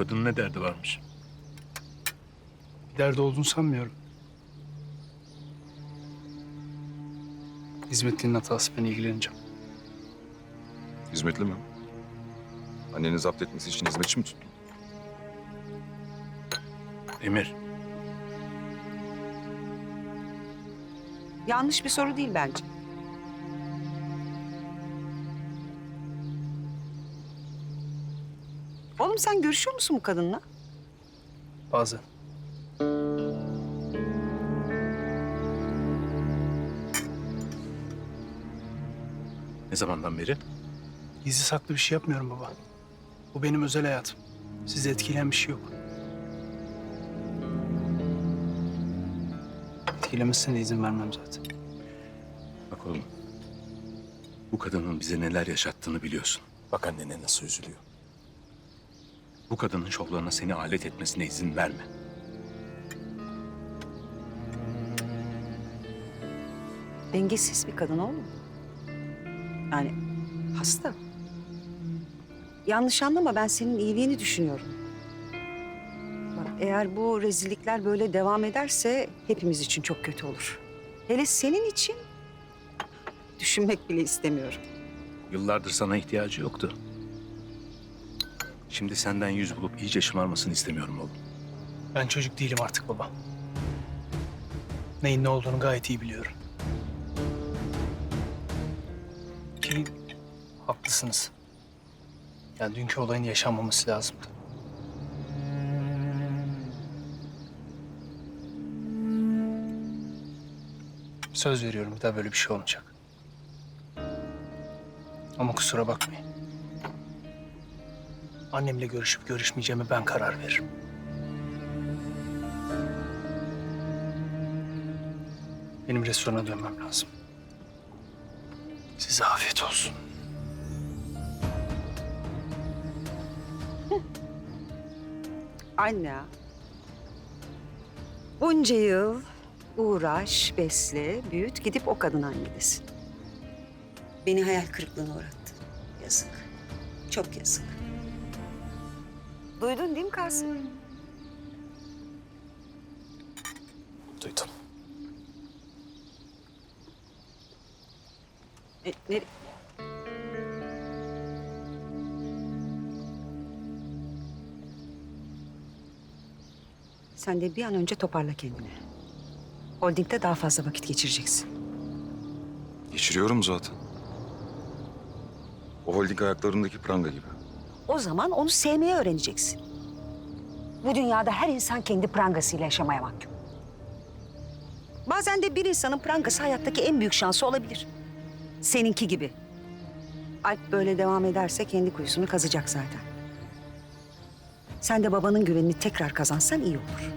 kadının ne derdi varmış? Bir derdi olduğunu sanmıyorum. Hizmetlinin hatası ben ilgileneceğim. Hizmetli mi? Anneni zapt etmesi için hizmetçi mi tuttun? Emir, Yanlış bir soru değil bence. Oğlum sen görüşüyor musun bu kadınla? Bazen. ne zamandan beri? Gizli saklı bir şey yapmıyorum baba. Bu benim özel hayatım. Sizi etkileyen bir şey yok. Etkilemesine de izin vermem zaten. Bak oğlum, bu kadının bize neler yaşattığını biliyorsun. Bak annene nasıl üzülüyor. Bu kadının şovlarına seni alet etmesine izin verme. Dengesiz bir kadın oğlum. Yani hasta. Yanlış anlama ben senin iyiliğini düşünüyorum. Bak eğer bu rezillikler böyle devam ederse hepimiz için çok kötü olur. Hele senin için düşünmek bile istemiyorum. Yıllardır sana ihtiyacı yoktu. Şimdi senden yüz bulup iyice şımarmasını istemiyorum oğlum. Ben çocuk değilim artık baba. Neyin ne olduğunu gayet iyi biliyorum. Ki haklısınız. Yani dünkü olayın yaşanmaması lazımdı. Söz veriyorum bir daha böyle bir şey olmayacak. Ama kusura bakmayın. Annemle görüşüp görüşmeyeceğime ben karar veririm. Benim restorana dönmem lazım. Size afiyet olsun. Anne. Bunca yıl uğraş, besle, büyüt, gidip o kadına gidesin. Beni hayal kırıklığına uğrattı. Yazık. Çok yazık. Duydun değil mi Kasım? Duydum. E, ne- Sen de bir an önce toparla kendini. Holding'de daha fazla vakit geçireceksin. Geçiriyorum zaten. O holding ayaklarındaki pranga gibi. O zaman onu sevmeyi öğreneceksin. Bu dünyada her insan kendi prangasıyla yaşamaya mahkum. Bazen de bir insanın prangası hayattaki en büyük şansı olabilir. Seninki gibi. Alp böyle devam ederse kendi kuyusunu kazacak zaten. Sen de babanın güvenini tekrar kazansan iyi olur.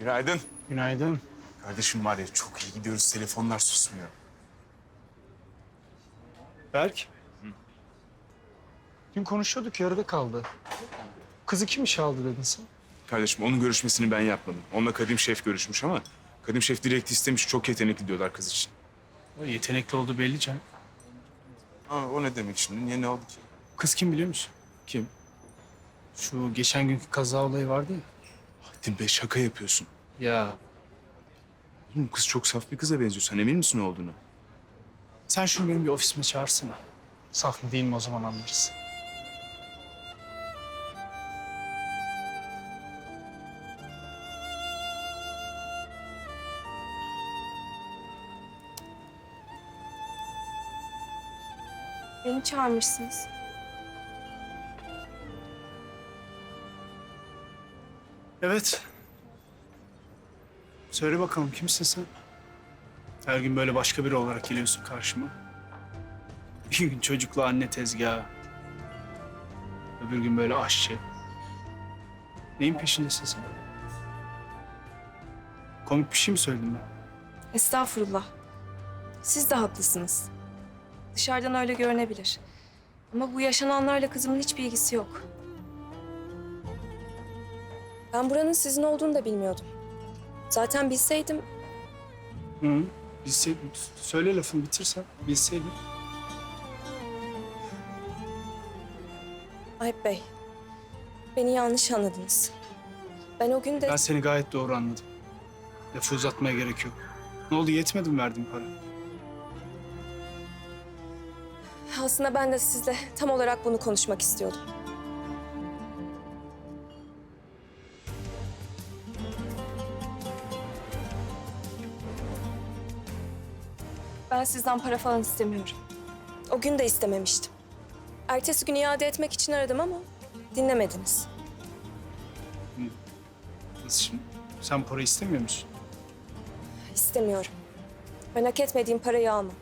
Günaydın. Günaydın. Kardeşim var ya çok iyi gidiyoruz. Telefonlar susmuyor. Berk. Dün konuşuyorduk yarıda kaldı. Kızı kim işe aldı dedin sen? Kardeşim onun görüşmesini ben yapmadım. Onunla Kadim Şef görüşmüş ama Kadim Şef direkt istemiş. Çok yetenekli diyorlar kız için. O yetenekli olduğu belli canım. Aa, o ne demek şimdi? Niye ne oldu ki? Kız kim biliyor musun? Kim? Şu geçen günkü kaza olayı vardı ya. Haddin Bey şaka yapıyorsun. Ya Oğlum kız çok saf bir kıza benziyor. Sen emin misin ne olduğunu? sen şunu benim bir ofisime çağırsana. Saf mı değil mi o zaman anlarız. Beni çağırmışsınız. Evet. Söyle bakalım kimsin sen? Her gün böyle başka biri olarak geliyorsun karşıma. Bir gün çocukla anne tezgahı. Öbür gün böyle aşçı. Neyin peşindesin sen? Komik bir şey mi söyledim ben? Estağfurullah. Siz de haklısınız. Dışarıdan öyle görünebilir. Ama bu yaşananlarla kızımın hiçbir ilgisi yok. Ben buranın sizin olduğunu da bilmiyordum. Zaten bilseydim Hı. Bilseydim. Söyle lafını bitirsen. Bilseydim. Ayıp Bey, beni yanlış anladınız. Ben o gün de Ben seni gayet doğru anladım. Lafı uzatmaya gerek yok. Ne oldu yetmedi mi verdiğin para? aslında ben de sizle tam olarak bunu konuşmak istiyordum. Ben sizden para falan istemiyorum. O gün de istememiştim. Ertesi gün iade etmek için aradım ama dinlemediniz. Nasıl şimdi? Sen para istemiyor musun? İstemiyorum. Ben hak etmediğim parayı almam.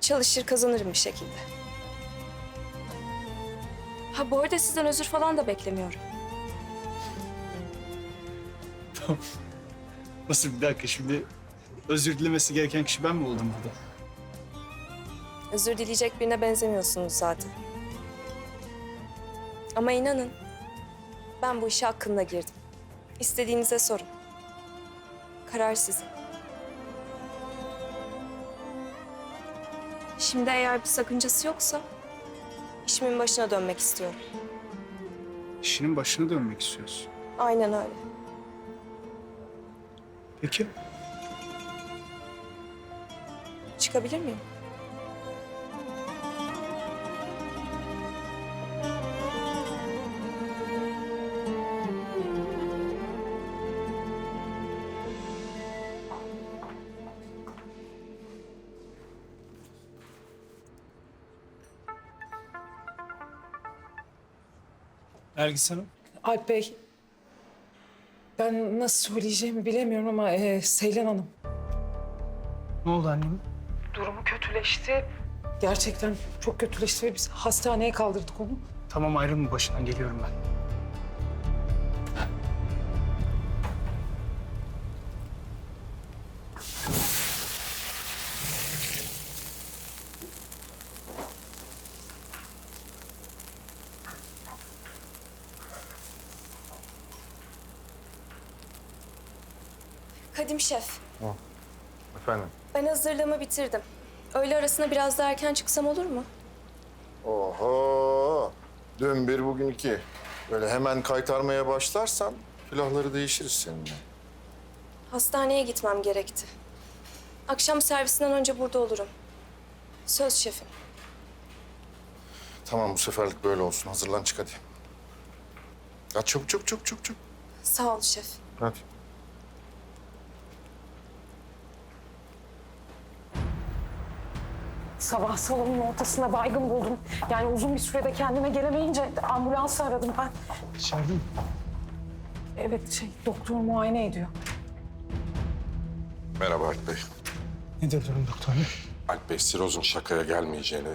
Çalışır kazanırım bir şekilde. Ha bu arada sizden özür falan da beklemiyorum. Nasıl bir dakika şimdi özür dilemesi gereken kişi ben mi oldum burada? Özür dileyecek birine benzemiyorsunuz zaten. Ama inanın, ben bu işe hakkında girdim. İstediğinize sorun. Karar sizin. Şimdi eğer bir sakıncası yoksa işimin başına dönmek istiyorum. İşinin başına dönmek istiyorsun. Aynen öyle. Peki. Çıkabilir miyim? Nergis Hanım. Alp Bey, ben nasıl söyleyeceğimi bilemiyorum ama e, Seylan Hanım. Ne oldu annem? Durumu kötüleşti. Gerçekten çok kötüleşti ve biz hastaneye kaldırdık onu. Tamam ayrılma başından geliyorum ben. Kadim Şef, Efendim? ben hazırlığımı bitirdim. Öğle arasına biraz daha erken çıksam olur mu? Oho! Dün bir, bugün iki. Böyle hemen kaytarmaya başlarsan külahları değişiriz seninle. Hastaneye gitmem gerekti. Akşam servisinden önce burada olurum. Söz şefim. Tamam bu seferlik böyle olsun. Hazırlan çık hadi. Ya çabuk çabuk çabuk çabuk çabuk. Sağ ol şef. Hadi. Sabah salonun ortasında baygın buldum. Yani uzun bir sürede kendime gelemeyince ambulansı aradım ben. İçeride mi? Evet şey doktor muayene ediyor. Merhaba Alp Bey. Nedir durum doktor bey? Alp Bey, sirozun şakaya gelmeyeceğini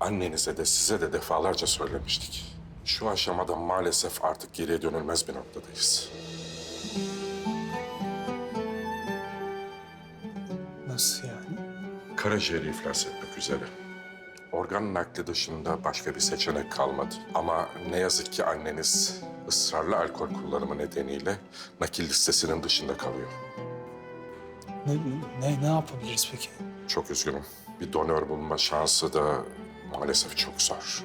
annenize de size de defalarca söylemiştik. Şu aşamada maalesef artık geriye dönülmez bir noktadayız. Karaciğeri iflas etmek üzere. Organ nakli dışında başka bir seçenek kalmadı. Ama ne yazık ki anneniz ısrarlı alkol kullanımı nedeniyle nakil listesinin dışında kalıyor. Ne, ne, ne yapabiliriz peki? Çok üzgünüm. Bir donör bulma şansı da maalesef çok zor.